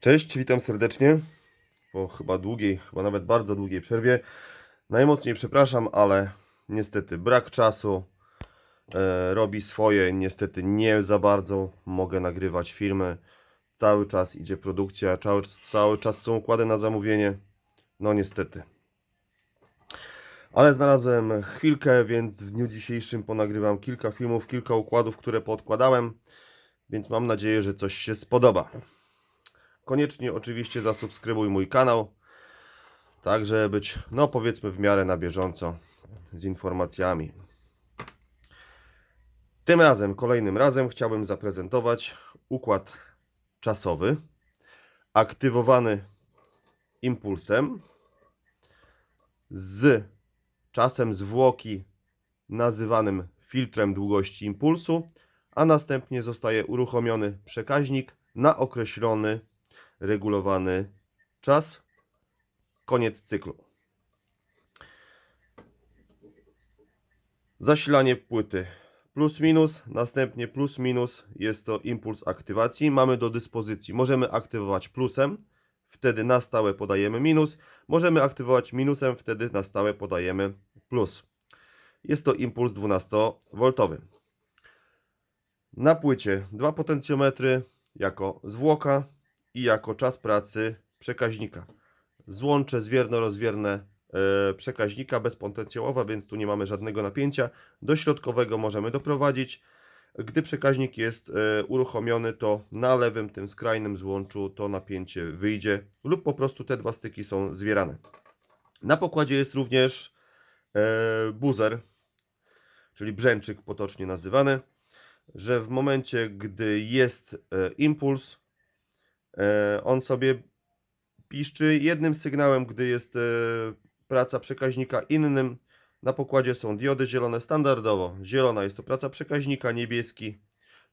Cześć, witam serdecznie. Po chyba długiej, chyba nawet bardzo długiej przerwie. Najmocniej przepraszam, ale niestety brak czasu e, robi swoje. Niestety nie za bardzo mogę nagrywać filmy. Cały czas idzie produkcja, cały, cały czas są układy na zamówienie. No niestety. Ale znalazłem chwilkę, więc w dniu dzisiejszym ponagrywam kilka filmów, kilka układów, które podkładałem. Więc mam nadzieję, że coś się spodoba. Koniecznie oczywiście zasubskrybuj mój kanał, tak żeby być, no powiedzmy w miarę na bieżąco z informacjami. Tym razem, kolejnym razem chciałbym zaprezentować układ czasowy, aktywowany impulsem z czasem zwłoki nazywanym filtrem długości impulsu, a następnie zostaje uruchomiony przekaźnik na określony regulowany czas. Koniec cyklu. Zasilanie płyty plus minus, następnie plus minus jest to impuls aktywacji. Mamy do dyspozycji, możemy aktywować plusem, wtedy na stałe podajemy minus. Możemy aktywować minusem, wtedy na stałe podajemy plus. Jest to impuls 12V. Na płycie dwa potencjometry jako zwłoka i jako czas pracy przekaźnika. Złącze zwierno-rozwierne e, przekaźnika bezpotencjołowa, więc tu nie mamy żadnego napięcia. Do środkowego możemy doprowadzić. Gdy przekaźnik jest e, uruchomiony, to na lewym, tym skrajnym złączu to napięcie wyjdzie lub po prostu te dwa styki są zwierane. Na pokładzie jest również e, buzer, czyli brzęczyk potocznie nazywany, że w momencie, gdy jest impuls, on sobie piszczy jednym sygnałem, gdy jest e, praca przekaźnika innym. Na pokładzie są diody zielone standardowo. Zielona jest to praca przekaźnika, niebieski,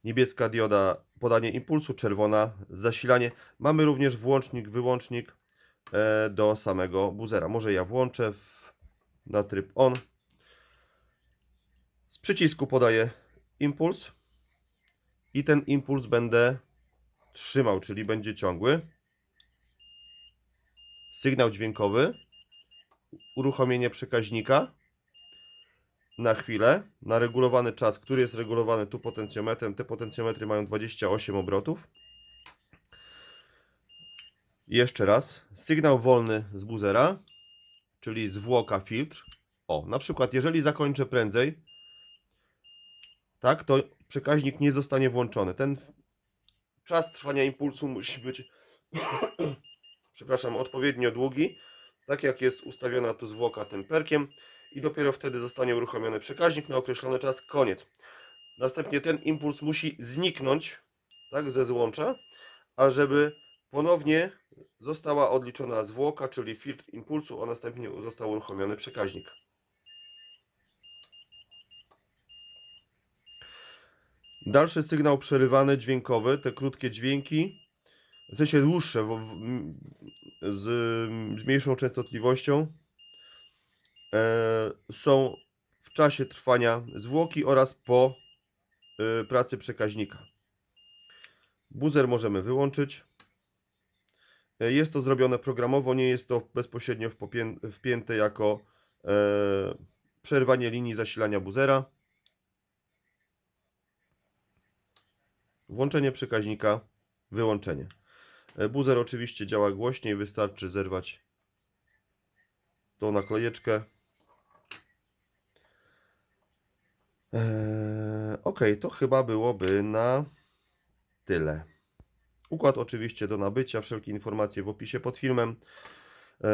niebieska dioda podanie impulsu, czerwona zasilanie. Mamy również włącznik, wyłącznik e, do samego buzera. Może ja włączę w, na tryb on. Z przycisku podaję impuls i ten impuls będę trzymał, czyli będzie ciągły. Sygnał dźwiękowy, uruchomienie przekaźnika na chwilę, na regulowany czas, który jest regulowany tu potencjometrem. Te potencjometry mają 28 obrotów. Jeszcze raz, sygnał wolny z buzera, czyli zwłoka filtr. O, na przykład jeżeli zakończę prędzej, tak, to przekaźnik nie zostanie włączony. Ten czas trwania impulsu musi być, przepraszam, odpowiednio długi, tak jak jest ustawiona tu zwłoka tym perkiem i dopiero wtedy zostanie uruchomiony przekaźnik na określony czas, koniec. Następnie ten impuls musi zniknąć, tak, ze złącza, a żeby ponownie została odliczona zwłoka, czyli filtr impulsu, a następnie został uruchomiony przekaźnik. Dalszy sygnał przerywany, dźwiękowy, te krótkie dźwięki, w sensie dłuższe, w, m, z, z mniejszą częstotliwością, e, są w czasie trwania zwłoki oraz po e, pracy przekaźnika. Buzer możemy wyłączyć. E, Jest to zrobione programowo, nie jest to bezpośrednio wpięte jako e, przerwanie linii zasilania buzera. Włączenie przekaźnika, wyłączenie. E, Buzer oczywiście działa głośniej, wystarczy zerwać tą naklejeczkę. Eee, ok, to chyba byłoby na tyle. Układ oczywiście do nabycia, wszelkie informacje w opisie pod filmem eee,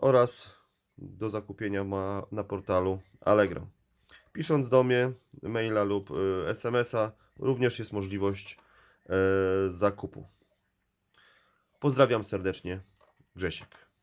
oraz do zakupienia ma na portalu Allegro. Pisząc do mnie maila lub SMS-a również jest możliwość e, zakupu. Pozdrawiam serdecznie, Grzesiek.